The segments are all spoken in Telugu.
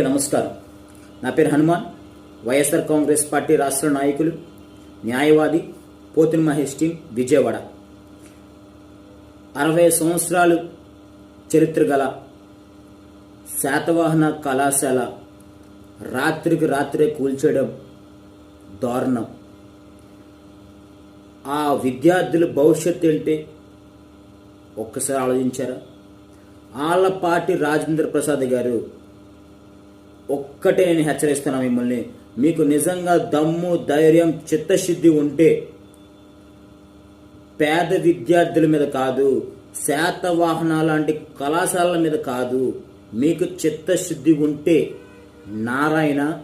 నమస్కారం. నా పేరు హనుమాన్. వైఎస్ఆర్ కాంగ్రెస్ పార్టీ రాష్ట్ర నాయకులు న్యాయవాది పోతిన మహేష్ టీం విజయవాడ. అరవై సంవత్సరాలు చరిత్ర గల శాతవాహన కళాశాల రాత్రికి రాత్రే కూల్చేయడం దారుణం. ఆ విద్యార్థుల భవిష్యత్తు ఏంటి? ఒక్కసారి ఆలోచించారా? ఆళ్ళపాటి రాజేంద్ర ప్రసాద్ గారు ఒక్కటే నేను హెచ్చరిస్తున్నా మిమ్మల్ని. మీకు నిజంగా దమ్ము ధైర్యం చిత్తశుద్ధి ఉంటే పేద విద్యార్థుల మీద కాదు శాతవాహన లాంటి కళాశాలల మీద కాదు మీకు చిత్తశుద్ధి ఉంటే నారాయణ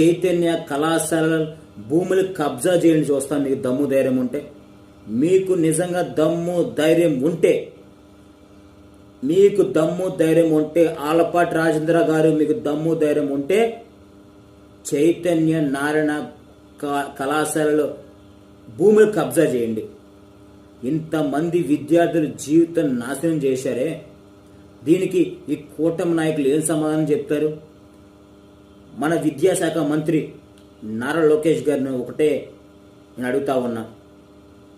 చైతన్య కళాశాల భూములు కబ్జా చేయండి చూస్తాను మీకు దమ్ము ధైర్యం ఉంటే. మీకు నిజంగా దమ్ము ధైర్యం ఉంటే మీకు దమ్ము ధైర్యం ఉంటే ఆలపాటి రాజేంద్ర గారు మీకు దమ్ము ధైర్యం ఉంటే చైతన్య నారాయణ క- కళాశాలలో భూములు కబ్జా చేయండి. ఇంతమంది విద్యార్థులు జీవితం నాశనం చేశారే? దీనికి ఈ కూటమి నాయకులు ఏం సమాధానం చెప్తారు? మన విద్యాశాఖ మంత్రి నారా లోకేష్ గారిని ఒకటే నేను అడుగుతా ఉన్నా.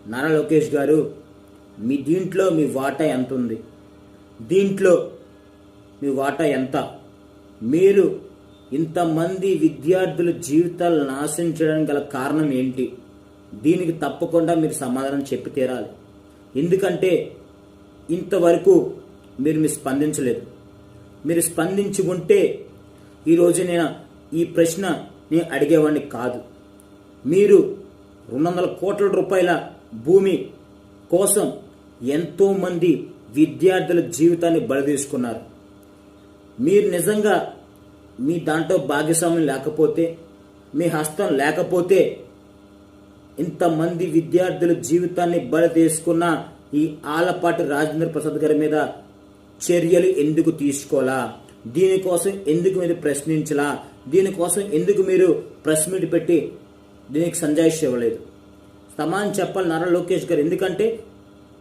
నారా లోకేష్ గారు మీ దీంట్లో మీ వాటా ఎంత ఉంది దీంట్లో మీ వాటా ఎంత? మీరు ఇంతమంది విద్యార్థుల జీవితాలు నాశనం చేయడానికి గల కారణం ఏంటి? దీనికి తప్పకుండా మీరు సమాధానం చెప్పి తీరాలి. ఎందుకంటే ఇంతవరకు మీరు మీరు స్పందించలేదు. మీరు స్పందించి ఉంటే ఈరోజు నేను ఈ ప్రశ్న నేను అడిగేవాడిని కాదు. మీరు రెండు వందల కోట్ల రూపాయల భూమి కోసం ఎంతోమంది విద్యార్థుల జీవితాన్ని బలదీసుకున్నారు. మీరు నిజంగా మీ దాంట్లో భాగస్వామ్యం లేకపోతే మీ హస్తం లేకపోతే ఇంతమంది విద్యార్థుల జీవితాన్ని బలదీసుకున్న ఈ ఆలపాటి రాజేంద్ర ప్రసాద్ గారి మీద చర్యలు ఎందుకు తీసుకోవాలా? దీనికోసం ఎందుకు మీరు ప్రశ్నించలా? దీనికోసం ఎందుకు మీరు ప్రెస్ మీట్ పెట్టి దీనికి సంజాయిష్ ఇవ్వలేదు? సమాన్ చెప్పాలి నారా లోకేష్ గారు. ఎందుకంటే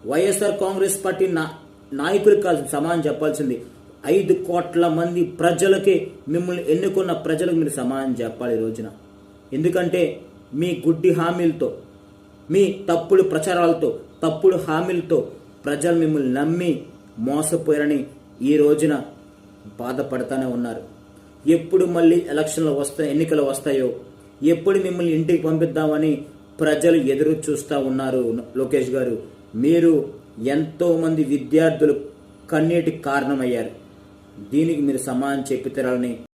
వైఎస్ఆర్ కాంగ్రెస్ పార్టీ నా నాయకులు కాదు సమానం చెప్పాల్సింది. ఐదు కోట్ల మంది ప్రజలకే మిమ్మల్ని ఎన్నుకున్న ప్రజలకు మీరు సమానం చెప్పాలి ఈ రోజున. ఎందుకంటే మీ గుడ్డి హామీలతో మీ తప్పుడు ప్రచారాలతో తప్పుడు హామీలతో ప్రజలు మిమ్మల్ని నమ్మి మోసపోయారని ఈ రోజున బాధపడతానే ఉన్నారు. ఎప్పుడు మళ్ళీ ఎలక్షన్లు వస్తాయి ఎన్నికలు వస్తాయో ఎప్పుడు మిమ్మల్ని ఇంటికి పంపిద్దామని ప్రజలు ఎదురు చూస్తూ ఉన్నారు లోకేష్ గారు. మీరు ఎంతోమంది విద్యార్థులు కన్నీటికి కారణమయ్యారు. దీనికి మీరు సమాధానం చెప్పి తీరాలని